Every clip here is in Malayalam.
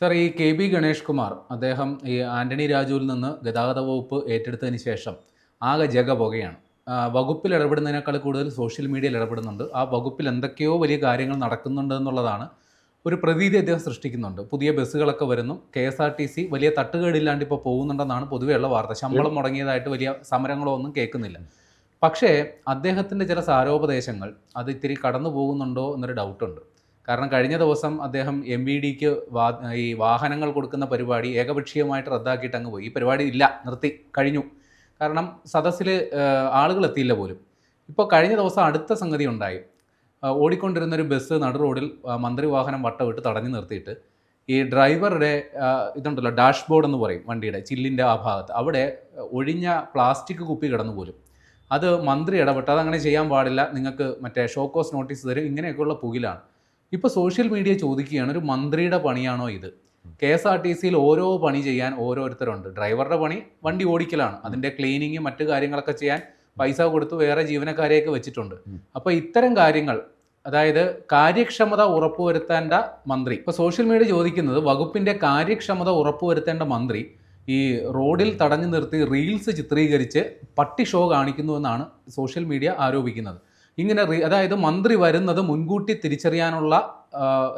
സർ ഈ കെ ബി ഗണേഷ് കുമാർ അദ്ദേഹം ഈ ആന്റണി രാജുവിൽ നിന്ന് ഗതാഗത വകുപ്പ് ഏറ്റെടുത്തതിന് ശേഷം ആകെ ജഗ പുകയാണ്. വകുപ്പിൽ ഇടപെടുന്നതിനേക്കാൾ കൂടുതൽ സോഷ്യൽ മീഡിയയിൽ ഇടപെടുന്നുണ്ട്. ആ വകുപ്പിൽ എന്തൊക്കെയോ വലിയ കാര്യങ്ങൾ നടക്കുന്നുണ്ട് എന്നുള്ളതാണ് ഒരു പ്രതീതി അദ്ദേഹം സൃഷ്ടിക്കുന്നുണ്ട്. പുതിയ ബസ്സുകളൊക്കെ വരുന്നു. K S R T C വലിയ തട്ടുകേടില്ലാണ്ട് ഇപ്പോൾ പോകുന്നുണ്ടെന്നാണ് പൊതുവെയുള്ള വാർത്ത. ശമ്പളം മുടങ്ങിയതായിട്ട് വലിയ സമരങ്ങളോ ഒന്നും കേൾക്കുന്നില്ല. പക്ഷേ അദ്ദേഹത്തിന്റെ ചില സാരോപദേശങ്ങൾ അത് ഇത്തിരി കടന്നു പോകുന്നുണ്ടോ എന്നൊരു ഡൗട്ടുണ്ട് കാരണം കഴിഞ്ഞ ദിവസം അദ്ദേഹം എം വി ഡിക്ക് വാ ഈ വാഹനങ്ങൾ കൊടുക്കുന്ന പരിപാടി ഏകപക്ഷീയമായിട്ട് റദ്ദാക്കിയിട്ട് അങ്ങ് പോയി. ഈ പരിപാടി ഇല്ല നിർത്തി കഴിഞ്ഞു. കാരണം സദസ്സിൽ ആളുകൾ എത്തിയില്ല പോലും. ഇപ്പോൾ കഴിഞ്ഞ ദിവസം അടുത്ത സംഗതി ഉണ്ടായി. ഓടിക്കൊണ്ടിരുന്നൊരു ബസ് നടു റോഡിൽ മന്ത്രി വാഹനം വട്ടമിട്ട് തടഞ്ഞു നിർത്തിയിട്ട് ഈ ഡ്രൈവറുടെ ഇതുണ്ടല്ലോ ഇതുണ്ടല്ലോ ഡാഷ്ബോർഡ് എന്ന് പറയും വണ്ടിയുടെ ചില്ലിന്റെ ആ ഭാഗത്ത്. അവിടെ ഒഴിഞ്ഞ പ്ലാസ്റ്റിക് കുപ്പി കിടന്നു പോലും. അത് മന്ത്രി ഇടപെട്ട്. അതങ്ങനെ ചെയ്യാൻ പാടില്ല. നിങ്ങൾക്ക് മറ്റേ ഷോക്കോസ് നോട്ടീസ് തരും. ഇങ്ങനെയൊക്കെയുള്ള പുകിലാണ്. ഇപ്പോൾ സോഷ്യൽ മീഡിയ ചോദിക്കുകയാണ് ഒരു മന്ത്രിയുടെ പണിയാണോ ഇത്? കെ എസ് ആർ ടി സിയിൽ ഓരോ പണി ചെയ്യാൻ ഓരോരുത്തരുണ്ട്. ഡ്രൈവറുടെ പണി വണ്ടി ഓടിക്കലാണ്. അതിന്റെ ക്ലീനിങ് മറ്റു കാര്യങ്ങളൊക്കെ ചെയ്യാൻ പൈസ കൊടുത്ത് വേറെ ജീവനക്കാരെയൊക്കെ വെച്ചിട്ടുണ്ട്. അപ്പോൾ ഇത്തരം കാര്യങ്ങൾ അതായത് കാര്യക്ഷമത ഉറപ്പുവരുത്തേണ്ട മന്ത്രി. ഇപ്പോൾ സോഷ്യൽ മീഡിയ ചോദിക്കുന്നത് വകുപ്പിന്റെ കാര്യക്ഷമത ഉറപ്പുവരുത്തേണ്ട മന്ത്രി ഈ റോഡിൽ തടഞ്ഞു നിർത്തി റീൽസ് ചിത്രീകരിച്ച് പട്ടി ഷോ കാണിക്കുന്നു എന്നാണ് സോഷ്യൽ മീഡിയ ആരോപിക്കുന്നത്. ഇങ്ങനെ അതായത് മന്ത്രി വരുന്നത് മുൻകൂട്ടി തിരിച്ചറിയാനുള്ള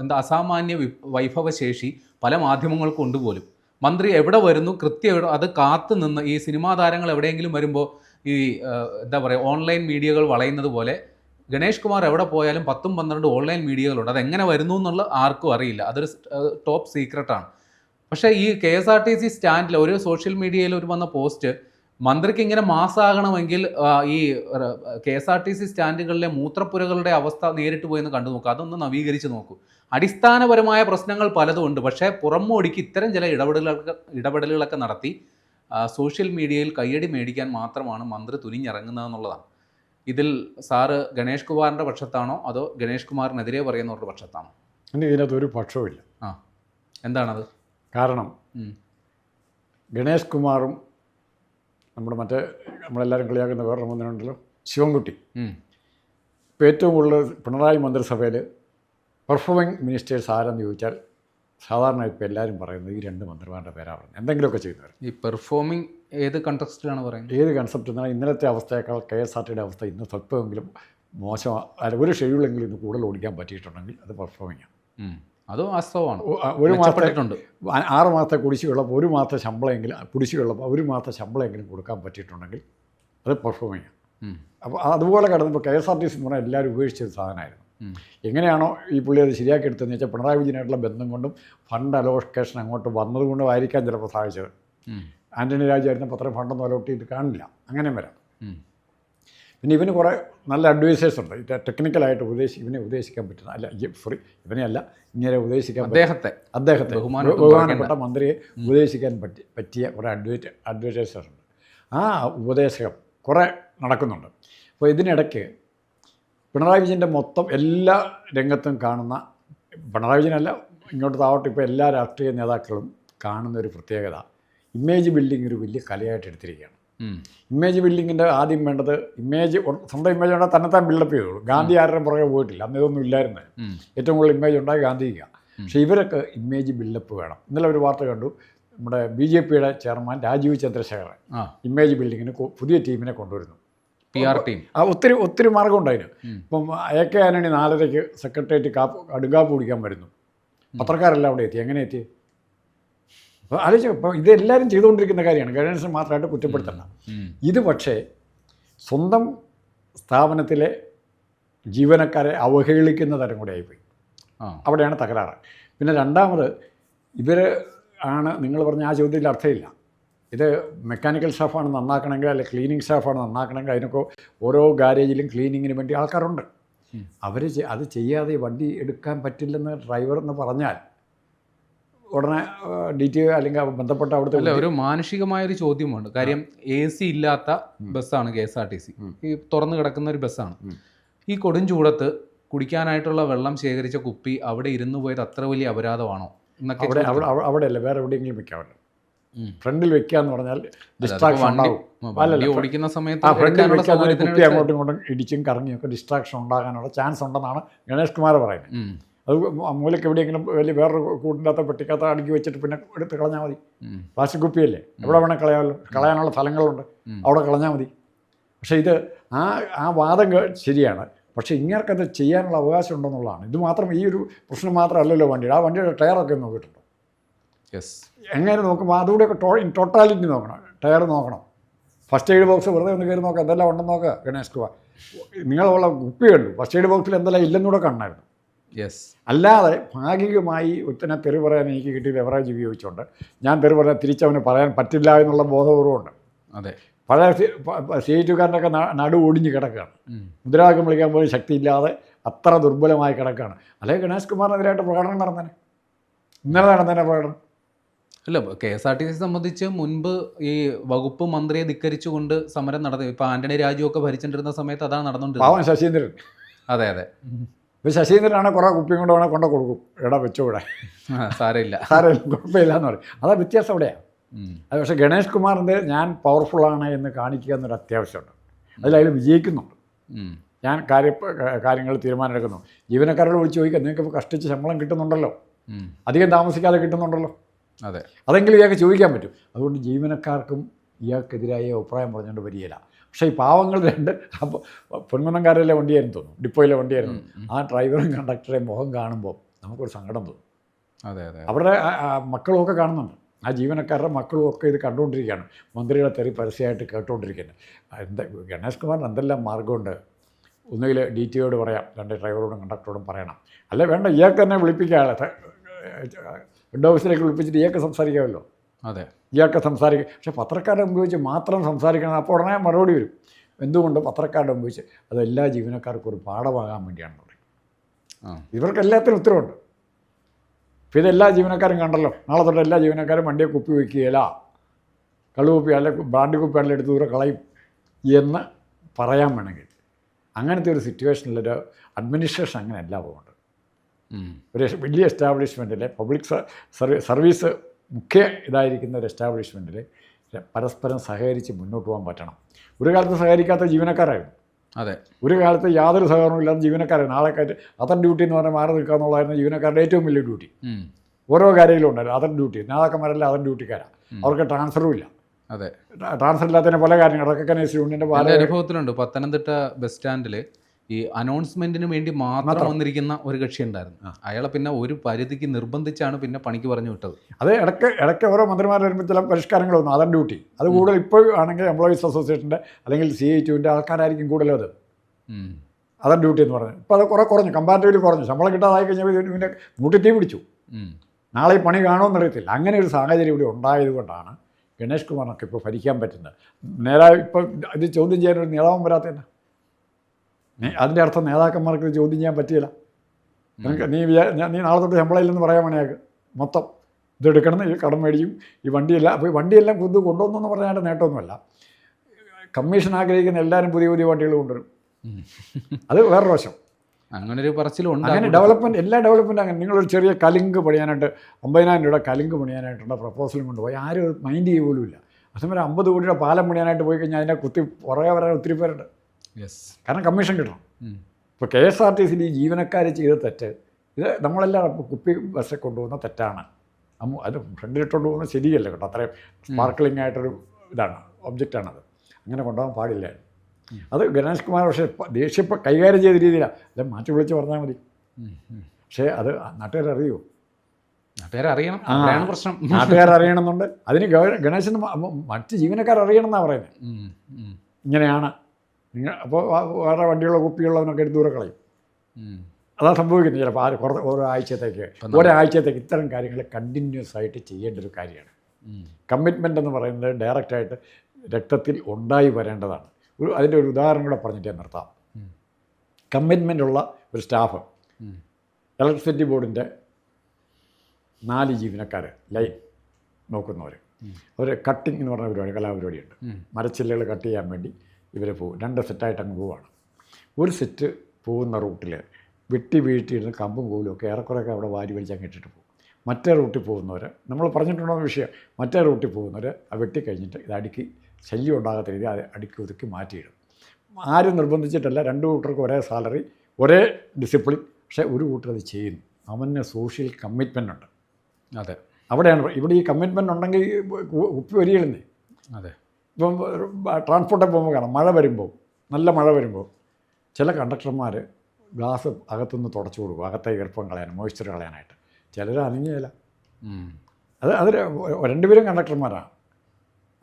എന്താ അസാമാന്യ വൈഭവശേഷി പല മാധ്യമങ്ങൾക്കും ഉണ്ട് പോലും മന്ത്രി എവിടെ വരുന്നു കൃത്യം അത് കാത്തു നിന്ന് ഈ സിനിമാ താരങ്ങൾ എവിടെയെങ്കിലും വരുമ്പോൾ ഈ എന്താ പറയുക ഓൺലൈൻ മീഡിയകൾ വളയുന്നത് പോലെ ഗണേഷ് കുമാർ എവിടെ പോയാലും പത്തും പന്ത്രണ്ട് ഓൺലൈൻ മീഡിയകളുണ്ട്. അതെങ്ങനെ വരുന്നു എന്നുള്ള ആർക്കും അറിയില്ല. അതൊരു ടോപ്പ് സീക്രട്ടാണ്. പക്ഷേ ഈ K S R T C സ്റ്റാൻഡിൽ ഒരു സോഷ്യൽ മീഡിയയിൽ ഒരു വന്ന പോസ്റ്റ് മന്ത്രിക്ക് ഇങ്ങനെ മാസാകണമെങ്കിൽ ഈ K S R T C സ്റ്റാൻഡുകളിലെ മൂത്രപ്പുരകളുടെ അവസ്ഥ നേരിട്ട് പോയി പോയെന്ന് കണ്ടു നോക്കുക അതൊന്ന് നവീകരിച്ച് നോക്കൂ. അടിസ്ഥാനപരമായ പ്രശ്നങ്ങൾ പലതും ഉണ്ട്. പക്ഷേ പുറമോടിക്ക് ഇത്തരം ചില ഇടപെടലുകളൊക്കെ ഇടപെടലുകളൊക്കെ നടത്തി സോഷ്യൽ മീഡിയയിൽ കയ്യടി മേടിക്കാൻ മാത്രമാണ് മന്ത്രി തുനിഞ്ഞിറങ്ങുന്നതെന്നുള്ളതാണ്. ഇതിൽ സാറ് ഗണേഷ് കുമാറിന്റെ പക്ഷത്താണോ? അതോ ഗണേഷ് കുമാറിനെതിരെ പറയുന്നവരുടെ പക്ഷത്താണോ? ഇനി ഇതിനകത്ത് ഒരു പക്ഷവുമില്ല. ആ. എന്താണത്? കാരണം. ഗണേഷ് കുമാറും നമ്മുടെ മറ്റേ നമ്മളെല്ലാവരും കളിയാക്കുന്ന വേറൊരു മന്ത്രിയുണ്ടല്ലോ ശിവൻകുട്ടി. ഇപ്പോൾ ഏറ്റവും കൂടുതൽ പിണറായി മന്ത്രിസഭയിൽ പെർഫോമിങ് മിനിസ്റ്റേഴ്സ് ആരെന്ന് ചോദിച്ചാൽ സാധാരണ ഇപ്പോൾ എല്ലാവരും പറയുന്നത് ഈ രണ്ട് മന്ത്രിമാരുടെ പേരാണ് പറയുന്നത് എന്തെങ്കിലുമൊക്കെ ചെയ്യുന്നവർ ഈ പെർഫോമിങ് ഏത് കണ്ടക്സ്റ്റിലാണ് പറയുന്നത്? ഏത് കൺസെപ്റ്റ് എന്നാൽ ഇന്നലത്തെ അവസ്ഥയേക്കാൾ കെ എസ് ആർ ടിയുടെ അവസ്ഥ ഇന്ന് സ്വല്പമെങ്കിലും മോശം ഒരു ഷെഡ്യൂളെങ്കിലും ഇന്ന് കൂടുതൽ ഓടിക്കാൻ പറ്റിയിട്ടുണ്ടെങ്കിൽ അത് പെർഫോമിംഗ് ആണ്. ഉം. അതും വാസ്തവമാണ്. ഒരു മാസം മെച്ചപ്പെട്ടിട്ടുണ്ട്. ആറ് മാസത്തെ കുടിശ്ശികയുള്ളപ്പോൾ ഒരു മാസത്തെ ശമ്പളമെങ്കിലും കുടിശ്ശികയുള്ളപ്പോൾ ഒരു മാസത്തെ ശമ്പളമെങ്കിലും കൊടുക്കാൻ പറ്റിയിട്ടുണ്ടെങ്കിൽ അത് പെർഫോം ചെയ്യാം അപ്പോൾ അതുപോലെ കടന്നപ്പോൾ K S R T C എന്ന് പറഞ്ഞാൽ എല്ലാവരും ഉപേക്ഷിച്ചൊരു സാധനമായിരുന്നു. എങ്ങനെയാണോ ഈ പുള്ളി അത് ശരിയാക്കി എടുത്തതെന്ന് വെച്ചാൽ പിണറായി വിജയനായിട്ടുള്ള ബന്ധം കൊണ്ടും ഫണ്ട് അലോക്കേഷൻ അങ്ങോട്ട് വന്നതുകൊണ്ടും ആയിരിക്കാം ചിലപ്പോൾ സാധിച്ചത്. ആന്റണി രാജായിരുന്നപ്പോൾ അത്രയും പത്രം ഫണ്ടൊന്നും അലോട്ട് ചെയ്ത് കാണില്ല. അങ്ങനെ വരാം. പിന്നെ ഇവന് കുറേ നല്ല അഡ്വൈസേഴ്സ് ഉണ്ട്. ടെക്നിക്കലായിട്ട് ഉപദേശി ഇവനെ ഉപദേശിക്കാൻ പറ്റുന്ന അല്ല സോറി ഇവനെ അല്ല ഇങ്ങനെ ഉപദേശിക്കാൻ അദ്ദേഹത്തെ അദ്ദേഹത്തെ ബഹുമാനപ്പെട്ട മന്ത്രിയെ. ഉപദേശിക്കാൻ പറ്റി പറ്റിയ കുറേ അഡ്വൈറ്റ് അഡ്വൈസേഴ്സ് ഉണ്ട്. ആ ഉപദേശകം കുറേ നടക്കുന്നുണ്ട്. അപ്പോൾ ഇതിനിടയ്ക്ക് പിണറായി വിജയന്റെ മൊത്തം എല്ലാ രംഗത്തും കാണുന്ന പിണറായി വിജയനല്ല ഇങ്ങോട്ട് താവട്ടെ ഇപ്പോൾ എല്ലാ രാഷ്ട്രീയ നേതാക്കളും കാണുന്ന ഒരു പ്രത്യേകത. ഇമേജ് ബിൽഡിംഗ് ഒരു വലിയ കലയായിട്ട് എടുത്തിരിക്കുകയാണ്. ഇമേജ് ബിൽഡിങ്ങിന്റെ ആദ്യം വേണ്ടത് ഇമേജ് സ്വന്തം ഇമേജ് ഉണ്ടെങ്കിൽ തന്നെത്താൻ ബിൽഡപ്പ് ചെയ്തോളൂ. ഗാന്ധി ആരുടെ പുറകെ പോയിട്ടില്ല. അന്ന് ഇതൊന്നും ഇല്ലായിരുന്നു. ഏറ്റവും കൂടുതൽ ഇമേജ് ഉണ്ടായി ഗാന്ധിക്കാണ് പക്ഷേ ഇവരൊക്കെ ഇമേജ് ബിൽഡപ്പ് വേണം. ഇന്നലെ ഒരു വാർത്ത കണ്ടു. നമ്മുടെ ബി ജെ പിയുടെ ചെയർമാൻ രാജീവ് ചന്ദ്രശേഖരൻ ഇമേജ് ബിൽഡിങ്ങിന് പുതിയ ടീമിനെ കൊണ്ടുവരുന്നു. P R team. ആ ഒത്തിരി ഒത്തിരി മാർഗം അതിന്. ഇപ്പം എ കെ ആന്റണി നാലരയ്ക്ക് സെക്രട്ടേറിയറ്റ് കാപ്പ് അടുങ്കാപ്പ് കുടിക്കാൻ വരുന്നു. പത്രക്കാരെല്ലാം അവിടെ എത്തി. എങ്ങനെ എത്തി? അപ്പോൾ ആലോചിച്ചു ഇപ്പോൾ ഇതെല്ലാവരും ചെയ്തുകൊണ്ടിരിക്കുന്ന കാര്യമാണ്. ഗവേണൻസ് മാത്രമായിട്ട് കുറ്റപ്പെടുത്തണ്ട. ഉം. ഇത് പക്ഷേ സ്വന്തം സ്ഥാപനത്തിലെ ജീവനക്കാരെ അവഹേളിക്കുന്ന തരം കൂടെ ആയിപ്പോയി. അവിടെയാണ് തകരാറ്. പിന്നെ രണ്ടാമത് ഇവർ ആണ് നിങ്ങൾ പറഞ്ഞ ആ ചോദ്യത്തിൽ അർത്ഥമില്ല. ഇത് മെക്കാനിക്കൽ സ്റ്റാഫാണ് നന്നാക്കണമെങ്കിൽ അല്ലെങ്കിൽ ക്ലീനിങ് സ്റ്റാഫാണ് നന്നാക്കണമെങ്കിൽ അതിനൊക്കെ ഓരോ ഗാരേജിലും ക്ലീനിങ്ങിന് വേണ്ടി ആൾക്കാരുണ്ട്. അവർ അത് ചെയ്യാതെ വണ്ടി എടുക്കാൻ പറ്റില്ലെന്ന് ഡ്രൈവർ എന്ന് പറഞ്ഞാൽ ഉടനെ ഡി ടി അല്ലെങ്കിൽ ബന്ധപ്പെട്ട അവിടുത്തെ അല്ല ഒരു മാനുഷികമായ ഒരു ചോദ്യമുണ്ട്. കാര്യം എ സി ഇല്ലാത്ത ബസ്സാണ് K S R T C. ഈ തുറന്നു കിടക്കുന്ന ഒരു ബസ്സാണ്. ഈ കൊടും ചൂടത്ത് കുടിക്കാനായിട്ടുള്ള വെള്ളം ശേഖരിച്ച കുപ്പി അവിടെ ഇരുന്ന് പോയത് അത്ര വലിയ അപരാധമാണോ? എന്നൊക്കെ അവിടെ അല്ല അവിടെ വേറെ എവിടെയെങ്കിലും വെക്കാമല്ലോ. ഫ്രണ്ടിൽ വെക്കുക എന്ന് പറഞ്ഞാൽ ഡിസ്ട്രാക്ഷൻ ഉണ്ടാവും. ഓടിക്കുന്ന സമയത്ത് ഫ്രണ്ടിൽ കുപ്പി അങ്ങോട്ടും ഇങ്ങോട്ടും ഇടിച്ചും കറങ്ങിയൊക്കെ ഡിസ്ട്രാക്ഷൻ ഉണ്ടാകാനുള്ള ചാൻസ് ഉണ്ടെന്നാണ് ഗണേഷ് കുമാർ പറയുന്നത്. അത് മൂലയ്ക്ക് എവിടെയെങ്കിലും വലിയ വേറൊരു കൂട്ടിന്റെ അകത്ത് പെട്ടിക്കകത്ത് അടുക്കി വെച്ചിട്ട് പിന്നെ എടുത്ത് കളഞ്ഞാൽ മതി. പ്ലാസ്റ്റിക് കുപ്പിയല്ലേ? എവിടെ വേണേൽ കളയാമല്ലോ കളയാനുള്ള സ്ഥലങ്ങളുണ്ട്. അവിടെ കളഞ്ഞാൽ മതി. പക്ഷേ ഇത് ആ ആ വാദം ശരിയാണ്. പക്ഷേ ഇങ്ങേർക്കത് ചെയ്യാനുള്ള അവകാശം ഉണ്ടെന്നുള്ളതാണ്. ഇത് മാത്രം ഈ ഒരു പ്രശ്നം മാത്രമല്ലല്ലോ വണ്ടിയുടെ. ആ വണ്ടിയുടെ ടയറൊക്കെ നോക്കിയിട്ടുണ്ട്. യെസ് എങ്ങനെ നോക്കുമ്പോൾ അതുകൂടെയൊക്കെ ടോ ടോട്ടാലിറ്റി നോക്കണം. ടയർ നോക്കണം. ഫസ്റ്റ് എയ്ഡ് ബോക്സ് വെറുതെ ഒന്ന് കയറി നോക്കാം. എന്തെല്ലാം ഉണ്ടെന്ന് നോക്കുക ഗണേഷ് കുമാർ. നിങ്ങളുള്ള കുപ്പി കണ്ടു ഫസ്റ്റ് എയ്ഡ് ബോക്സിൽ എന്തെല്ലാം ഇല്ലെന്നൂടെ കണ്ടായിരുന്നു അല്ലാതെ ഭാഗികമായി ഒരുത്തനെ തെറി പറയാൻ എനിക്ക് കിട്ടിയ ലെവറേജ് ഉപയോഗിച്ചുകൊണ്ട് ഞാൻ തെറി പറയാൻ തിരിച്ചവന് പറയാൻ പറ്റില്ല എന്നുള്ള ബോധപൂർവമുണ്ട് അതെ. പഴയ സി ഐ ടുകാരനൊക്കെ നടു ഒടിഞ്ഞ് കിടക്കുകയാണ്. മുദ്രാവാക്യം വിളിക്കാൻ പോലും ശക്തിയില്ലാതെ അത്ര ദുർബലമായി കിടക്കുകയാണ്. അല്ലെങ്കിൽ ഗണേഷ് കുമാറിനെതിരായിട്ട് പ്രകടനം നടന്നേനെ. ഇന്നലെ നടന്നേനെ പ്രകടനം. അല്ല K S R T C സംബന്ധിച്ച് മുൻപ് ഈ വകുപ്പ് മന്ത്രിയെ ധിക്കരിച്ചുകൊണ്ട് സമരം നടത്തി ഇപ്പൊ ആന്റണി രാജു ഒക്കെ ഭരിച്ചിട്ടിരുന്ന സമയത്ത് അതാണ് നടന്നുകൊണ്ടിരുന്നത് പാവൻ ശശീന്ദ്രൻ. അതെ അതെ. ഇപ്പോൾ ശശീന്ദ്രനാണ് കുറേ കുപ്പിയും കൊണ്ട് വേണേൽ കൊണ്ട കൊടുക്കും. എടാ വെച്ചോ ഇവിടെ. ആ, സാരമില്ല. സാരമില്ല കുഴപ്പമില്ല എന്ന് പറയും. അതാ വ്യത്യാസം അവിടെയാണ് ഉം. അത് പക്ഷേ ഗണേഷ് കുമാറിന്റെ ഞാൻ പവർഫുള്ളാണ് എന്ന് കാണിക്കുക എന്നൊരു അത്യാവശ്യമുണ്ട്. അതിൽ അതിൽ വിജയിക്കുന്നുണ്ട്. ഞാൻ കാര്യ കാര്യങ്ങൾ തീരുമാനമെടുക്കുന്നു. ജീവനക്കാരോട് വിളിച്ച് ചോദിക്കുക നിങ്ങൾക്ക് ഇപ്പോൾ കഷ്ടിച്ച് ശമ്പളം കിട്ടുന്നുണ്ടല്ലോ? അധികം താമസിക്കാതെ കിട്ടുന്നുണ്ടല്ലോ? അതെ. അതെങ്കിലും ഇയാൾക്ക് ചോദിക്കാൻ പറ്റും. അതുകൊണ്ട് ജീവനക്കാർക്കും ഇയാൾക്കെതിരായ അഭിപ്രായം പറഞ്ഞുകൊണ്ട് വരികയില്ല. പക്ഷേ ഈ പാവങ്ങൾ രണ്ട് അപ്പോൾ പൊൻകുന്നംകാരിലെ വണ്ടിയായിരുന്നു തോന്നുന്നു. ഡിപ്പോയിലെ വണ്ടിയായിരുന്നു. ആ ഡ്രൈവറും കണ്ടക്ടറെയും മുഖം കാണുമ്പോൾ നമുക്കൊരു സങ്കടം തോന്നും. അതെ അതെ അവരുടെ ആ- ആ മക്കളും ഒക്കെ കാണുന്നുണ്ട്. ആ ജീവനക്കാരുടെ മക്കളും ഒക്കെ ഇത് കണ്ടുകൊണ്ടിരിക്കുകയാണ്. മന്ത്രിയുടെ തെറി പരസ്യമായിട്ട് കേട്ടുകൊണ്ടിരിക്കുന്നത് എന്താ ഗണേഷ് കുമാറിന് എന്തെല്ലാം മാർഗമുണ്ട് ഒന്നുകിൽ ഡി ടിയോട് പറയാം രണ്ട് ഡ്രൈവറോടും കണ്ടക്ടറോടും പറയണം. അല്ലെ വേണ്ട ഇയാൾക്ക് തന്നെ വിളിപ്പിക്കാം. ഹെഡ് ഓഫീസിലേക്ക് വിളിപ്പിച്ചിട്ട് ഇയാൾക്ക് സംസാരിക്കാമല്ലോ. അതെ. ഇയാൾക്ക് സംസാരിക്കുക പക്ഷേ പത്രക്കാരുടെ വെച്ച് മാത്രം സംസാരിക്കണം അപ്പോൾ ഉടനെ മറുപടി വരും. എന്തുകൊണ്ട് പത്രക്കാരുടെ വെച്ച്? അത് എല്ലാ ജീവനക്കാർക്കും ഒരു പാഠമാകാൻ വേണ്ടിയാണെന്ന് പറയും. ആ. ഇവർക്ക് എല്ലാത്തിനും ഉത്തരവുണ്ട്. അപ്പോൾ ഇതെല്ലാ ജീവനക്കാരും കണ്ടല്ലോ. നാളെ തൊട്ട് എല്ലാ ജീവനക്കാരും വണ്ടിയെ കുപ്പി വയ്ക്കുകയില്ല. കള്ളുകുപ്പി അല്ലെ ബ്രാൻഡ് കുപ്പി അല്ലെങ്കിൽ എടുത്ത് ദൂരെ കളയും എന്ന് പറയാൻ വേണമെങ്കിൽ. അങ്ങനത്തെ ഒരു സിറ്റുവേഷനിലൊരു അഡ്മിനിസ്ട്രേഷൻ അങ്ങനെയല്ല പോകുന്നത്. ഒരു വലിയ എസ്റ്റാബ്ലിഷ്മെന്റിലെ പബ്ലിക് സർവീസ് സർവീസ് മുഖ്യ ഇതായിരിക്കുന്ന ഒരു എസ്റ്റാബ്ലിഷ്മെന്റിൽ പരസ്പരം സഹകരിച്ച് മുന്നോട്ട് പോകാൻ പറ്റണം. ഒരു കാലത്ത് സഹകരിക്കാത്ത ജീവനക്കാരായിരുന്നു. അതെ. ഒരു കാലത്ത് യാതൊരു സഹകരണവും ഇല്ലാത്ത ജീവനക്കാരായിരുന്നു. നാളെ കയറ്റി അതർ ഡ്യൂട്ടി എന്ന് പറഞ്ഞാൽ മാറി നിൽക്കുക എന്നുള്ളതായിരുന്നു ജീവനക്കാരുടെ ഏറ്റവും വലിയ ഡ്യൂട്ടി ഓരോ കാര്യങ്ങളും ഉണ്ടായിരുന്നു അതർ ഡ്യൂട്ടി നേതാക്കന്മാരെല്ലാം അതർ ഡ്യൂട്ടിക്കാരാണ് അവർക്ക് ട്രാൻസ്ഫറും ഇല്ല. അതെ. ട്രാൻസ്ഫർ ഇല്ലാത്തതിന് പല കാര്യങ്ങൾ റെക്കഗ്നൈസ് യൂണിയന്റെ അനുഭവത്തിലുണ്ട്. പത്തനംതിട്ട ബസ് സ്റ്റാൻഡിൽ ഈ അനൗൺസ്മെന്റിന് വേണ്ടി മാത്രം വന്നിരിക്കുന്ന ഒരു കക്ഷി ഉണ്ടായിരുന്നു. അയാളെ പിന്നെ ഒരു പരിധിക്ക് നിർബന്ധിച്ചാണ് പിന്നെ പണിക്ക് പറഞ്ഞു വിട്ടത്. അത് ഇടയ്ക്ക് ഇടയ്ക്ക് ഓരോ മന്ത്രിമാർ വരുമ്പോൾ ചില പരിഷ്കാരങ്ങൾ വന്നു. അതാണ് ഡ്യൂട്ടി അത് കൂടുതൽ ഇപ്പോൾ ആണെങ്കിൽ എംപ്ലോയീസ് അസോസിയേഷന്റെ അല്ലെങ്കിൽ സി ഐ ടുവിന്റെ ആൾക്കാരായിരിക്കും കൂടുതലും അത്. ഉം. ഡ്യൂട്ടി എന്ന് പറഞ്ഞത്. ഇപ്പോൾ അത് കുറേ കുറഞ്ഞു. കമ്പാരിറ്റീവ്ലി കുറഞ്ഞു. ശമ്പളം കിട്ടാതായി കഴിഞ്ഞപ്പോൾ ഇതിന്റെ മുട്ടി തീ പിടിച്ചു. നാളെ ഈ പണി കാണുമെന്ന് അറിയത്തില്ല. അങ്ങനെ ഒരു സാഹചര്യം ഇവിടെ ഉണ്ടായതുകൊണ്ടാണ് ഗണേഷ് കുമാറിനൊക്കെ ഇപ്പോൾ ഭരിക്കാൻ പറ്റുന്നത്. നേരായ ഇപ്പം ഇത് ചോദ്യം ചെയ്യാൻ ഒരു നേതാവും വരാത്തതന്നെ നീ അതിന്റെ അർത്ഥം നേതാക്കന്മാർക്ക് ചോദ്യം ചെയ്യാൻ പറ്റിയില്ല. നിനക്ക് നീ വിചാ നീ നാളെ തൊട്ട് ശമ്പളം ഇല്ലെന്ന് പറയാൻ വേണേക്ക് മൊത്തം. ഇതെടുക്കണം ഈ കടം മേടിക്കും ഈ വണ്ടിയെല്ലാം അപ്പോൾ ഈ വണ്ടിയെല്ലാം കൊണ്ടു കൊണ്ടുവന്നെന്ന് പറഞ്ഞാൽ നേട്ടമൊന്നുമല്ല. കമ്മീഷൻ ആഗ്രഹിക്കുന്ന എല്ലാവരും പുതിയ പുതിയ വണ്ടികൾ കൊണ്ടുവരും. അത് വേറൊരു വശം. അങ്ങനെ ഒരു പറച്ചിലും അങ്ങനെ ഡെവലപ്മെന്റ് എല്ലാ ഡെവലപ്മെന്റും അങ്ങനെ. നിങ്ങളൊരു ചെറിയ കലിങ്ക് പണിയാനായിട്ട് അമ്പതിനായിരം രൂപയുടെ കലിങ്ക് പണിയാനായിട്ടുള്ള പ്രപ്പോസലും കൊണ്ടുപോയി ആരും മൈൻഡ് ചെയ്യ പോലും ഇല്ല അതേപോലെ അമ്പത് കോടിയുടെ പാലം പണിയാനായിട്ട് പോയി കഴിഞ്ഞാൽ അതിനെ കുത്തി പുറകെ വരാൻ ഒത്തിരി പേരുണ്ട്. കാരണം കമ്മീഷൻ കിട്ടണം. ഇപ്പോൾ കെ എസ് ആർ ടി സിയിൽ ഈ ജീവനക്കാർ ചെയ്ത തെറ്റ് ഇത് നമ്മളെല്ലാം കുപ്പി ബസ്സിൽ കൊണ്ടുപോകുന്ന തെറ്റാണ്. നമ്മൾ അത് ഫ്രണ്ടിലിട്ടുകൊണ്ട് പോകുന്നത് ശരിയല്ല കേട്ടോ. അത്രയും സ്പാർക്ലിംഗ് ആയിട്ടൊരു ഇതാണ് ഒബ്ജക്റ്റാണത് അങ്ങനെ കൊണ്ടുപോകാൻ പാടില്ല. അത് ഗണേഷ് കുമാർ പക്ഷേ ദേഷ്യം ഇപ്പം കൈകാര്യം ചെയ്ത രീതിയിലാണ് അത് മാറ്റി വിളിച്ച് പറഞ്ഞാൽ മതി. പക്ഷേ അത് നാട്ടുകാർ അറിയുമോ നാട്ടുകാരെ അറിയണം. ആ. അതാണ് പ്രശ്നം. നാട്ടുകാർ അറിയണമെന്നുണ്ട്. അതിന് മ- മറ്റ് ജീവനക്കാർ അറിയണം എന്നാണ് പറയുന്നത്. ഇങ്ങനെയാണ്. നിങ്ങൾ അപ്പോൾ വേറെ വണ്ടിയുള്ള കുപ്പിയുള്ളവനൊക്കെ എടുത്ത് ദൂരെ കളയും. അതാണ് അതാ സംഭവിക്കുന്നത്. ചിലപ്പോൾ ആര് കുറേ ഒരാഴ്ചത്തേക്ക് ആഴ്ചത്തേക്ക് ഒരാഴ്ചത്തേക്ക് ഇത്തരം കാര്യങ്ങൾ കണ്ടിന്യൂസ് ആയിട്ട് ചെയ്യേണ്ട ഒരു കാര്യമാണ്. കമ്മിറ്റ്മെന്റ് എന്ന് പറയുന്നത് ഡയറക്റ്റായിട്ട് രക്തത്തിൽ ഉണ്ടായി വരേണ്ടതാണ്. ഒരു അതിന്റെ ഒരു ഉദാഹരണം കൂടെ പറഞ്ഞിട്ട് നിർത്താം. കമ്മിറ്റ്മെന്റ് ഉള്ള ഒരു സ്റ്റാഫ്. ഇലക്ട്രിസിറ്റി ബോർഡിന്റെ നാല് ജീവനക്കാർ ലൈൻ നോക്കുന്നവർ അവർ കട്ടിംഗ് എന്ന് പറഞ്ഞ പരിപാടി കലാപരിപാടിയുണ്ട്. മരച്ചില്ലകൾ കട്ട് ചെയ്യാൻ വേണ്ടി ഇവർ പോകും രണ്ട് സെറ്റായിട്ട് അങ്ങ് പോവാണ്. ഒരു സെറ്റ് പോകുന്ന റൂട്ടിൽ വെട്ടി വീഴ്ത്തിയിരുന്ന് കമ്പും കോലും ഒക്കെ ഏറെക്കുറെയൊക്കെ അവിടെ വാരി വലിച്ചങ്ങ് ഇട്ടിട്ട് പോകും മറ്റേ റൂട്ടിൽ പോകുന്നവർ നമ്മൾ പറഞ്ഞിട്ടുണ്ടോ വിഷയം. മറ്റേ റൂട്ടിൽ പോകുന്നവർ ആ വെട്ടി കഴിഞ്ഞിട്ട് ഇത് അടുക്കി ശല്യം ഉണ്ടാകാത്ത രീതി അത് അടുക്കി ഒതുക്കി മാറ്റിയിടും. ആരും നിർബന്ധിച്ചിട്ടല്ല രണ്ട് കൂട്ടർക്കും ഒരേ സാലറി ഒരേ ഡിസിപ്ലിൻ പക്ഷേ ഒരു കൂട്ടർ അത് ചെയ്യുന്നു. അവന് സോഷ്യൽ കമ്മിറ്റ്മെന്റ് ഉണ്ട്. അതെ. അവിടെയാണ് ഇവിടെ ഈ കമ്മിറ്റ്മെന്റ് ഉണ്ടെങ്കിൽ ഉപ്പ് കുപ്പി വരികയില്ലെന്നേ. അതെ. ഇപ്പം ട്രാൻസ്പോർട്ടിൽ പോകുമ്പോൾ കാണാം. മഴ വരുമ്പോൾ നല്ല മഴ വരുമ്പോൾ ചില കണ്ടക്ടർമാർ ഗ്ലാസ് അകത്തുനിന്ന് തുടച്ചു കൊടുക്കും. അകത്തെ ഈർപ്പം കളയാൻ മോയ്സ്ചർ കളയാനായിട്ട്. ചിലർ അനങ്ങിയല്ല. അത് അത് രണ്ടുപേരും കണ്ടക്ടർമാരാണ്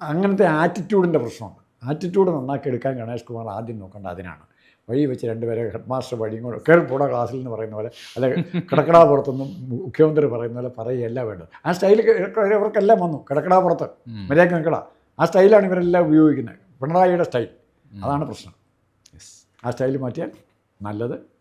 അങ്ങനത്തെ ആറ്റിറ്റ്യൂഡിന്റെ പ്രശ്നമുണ്ട്. ആറ്റിറ്റ്യൂഡ് നന്നാക്കി എടുക്കാൻ ഗണേഷ് കുമാർ ആദ്യം നോക്കേണ്ട അതിനാണ്. വഴി വെച്ച് രണ്ടുപേരെ ഹെഡ് മാസ്റ്റർ വഴിയും കൂടെ കയറി പോടാ ക്ലാസ്സിൽ എന്ന് പറയുന്ന പോലെ അല്ലെ കിടക്കടാ പുറത്തൊന്നും മുഖ്യമന്ത്രി പറയുന്ന പോലെ പറയുകയല്ല വേണ്ടത്. ആ സ്റ്റൈൽ ഇവർക്കെല്ലാം വന്നു. കിടക്കടാ പുറത്ത്. മര്യാദ മര്യാദയ്ക്ക് നിൽക്കടാ. ആ സ്റ്റൈലാണ് ഇവരെല്ലാം ഉപയോഗിക്കുന്നത്. പിണറായിയുടെ സ്റ്റൈൽ. അതാണ് പ്രശ്നം. ആ സ്റ്റൈൽ മാറ്റിയാൽ നല്ലത്.